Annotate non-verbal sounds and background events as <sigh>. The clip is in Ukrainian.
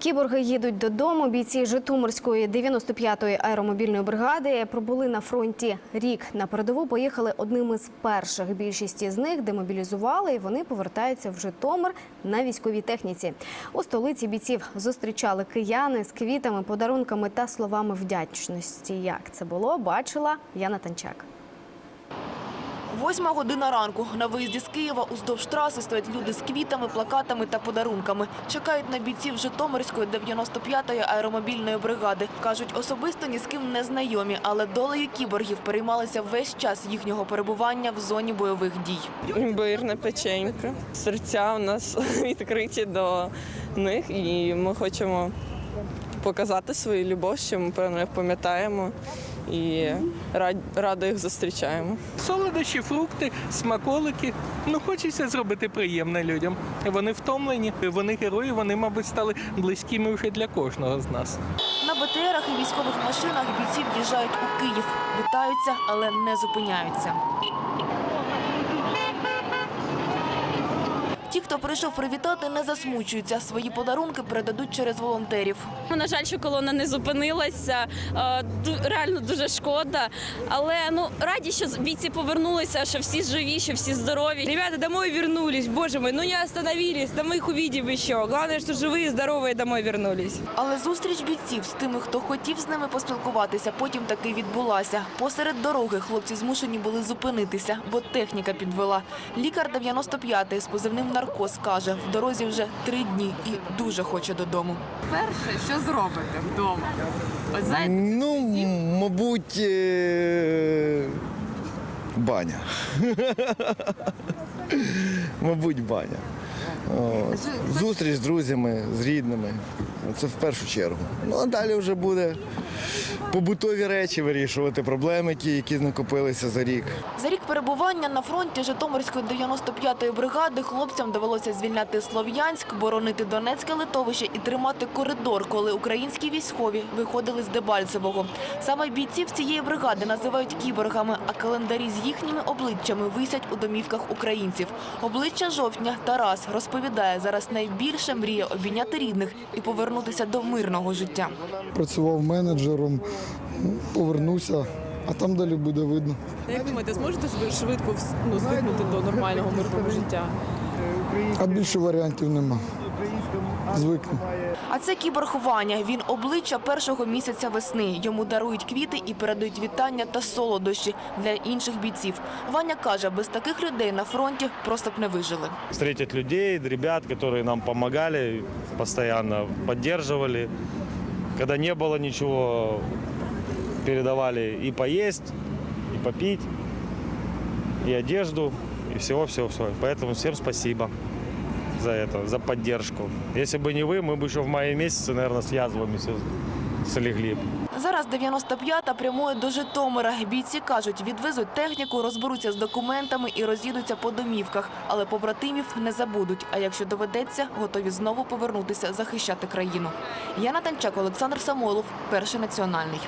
Кіборги їдуть додому. Бійці Житомирської 95-ї аеромобільної бригади пробули на фронті рік. На передову поїхали одними з перших. Більшість із них демобілізували і вони повертаються в Житомир на військовій техніці. У столиці бійців зустрічали кияни з квітами, подарунками та словами вдячності. Як це було, бачила Яна Танчак. Восьма година ранку. На виїзді з Києва уздовж траси стоять люди з квітами, плакатами та подарунками. Чекають на бійців Житомирської 95-ї аеромобільної бригади. Кажуть, особисто ні з ким не знайомі, але долею кіборгів переймалися весь час їхнього перебування в зоні бойових дій. Імбирна печенька. Серця у нас <laughs> відкриті до них, і ми хочемо показати свою любов, що ми про них пам'ятаємо і рад- радо їх зустрічаємо. Солодощі, фрукти, смаколики. Ну, хочеться зробити приємне людям. Вони втомлені, вони герої, вони, мабуть, стали близькими вже для кожного з нас. На БТРах і військових машинах бійці в'їжджають у Київ. Вітаються, але не зупиняються. Ті, хто прийшов привітати, не засмучуються. Свої подарунки передадуть через волонтерів. Ну, На жаль, що колона не зупинилася. Е, ду- Реально дуже шкода. Але ну раді, що бійці повернулися, що всі живі, що всі здорові. Ребята домой вернулись, боже мой, ну не остановились, да мы их увидим еще. Главное, что живые, здоровые домой вернулись. Але зустріч бійців з тими, хто хотів з ними поспілкуватися, потім таки відбулася. Посеред дороги хлопці змушені були зупинитися, бо техніка підвела. Лікар 95-ї з позивним наркоз каже, в дорозі вже три дні і дуже хоче додому. перше, що зробите вдома? Ось знаєте, Ну, мабуть, е, баня. <laughs> Мабуть, баня. О, Зустріч з друзями, з рідними. Це в першу чергу. Ну а далі вже буде побутові речі вирішувати, проблеми ті, які накопилися за рік. За рік перебування на фронті Житомирської 95-ї бригади хлопцям довелося звільняти Слов'янськ, боронити Донецьке литовище і тримати коридор, коли українські військові виходили з Дебальцевого. Саме бійців цієї бригади називають кіборгами, а календарі з їхніми обличчями висять у домівках українців. Обличчя жовтня Тарас розповідає, зараз найбільше мріє обійняти рідних і повернутися до мирного життя. працював менеджером, повернувся, повернуся, а там далі буде видно. Як думаєте, зможете швидко ну, звикнути до нормального мирного життя? А більше варіантів нема Звикну. А це кіборг Ваня. Він обличчя першого місяця весни. Йому дарують квіти і передають вітання та солодощі для інших бійців. Ваня каже, без таких людей на фронті просто б не вижили. встретить людей, ребят, которые нам помогали, постоянно поддерживали. Когда не было ничего, передавали и поесть, и попить, и одежду, и всего-всего-всего. Поэтому всем спасибо за это, за поддержку. Если бы не вы, мы бы еще в мае месяце, наверное, с язвами все слегли. бы. Зараз 95-та прямує до Житомира. Бійці кажуть, відвезуть техніку, розберуться з документами і роз'їдуться по домівках. Але побратимів не забудуть. А якщо доведеться, готові знову повернутися захищати країну. Яна Танчак, Олександр Самойлов, перший національний.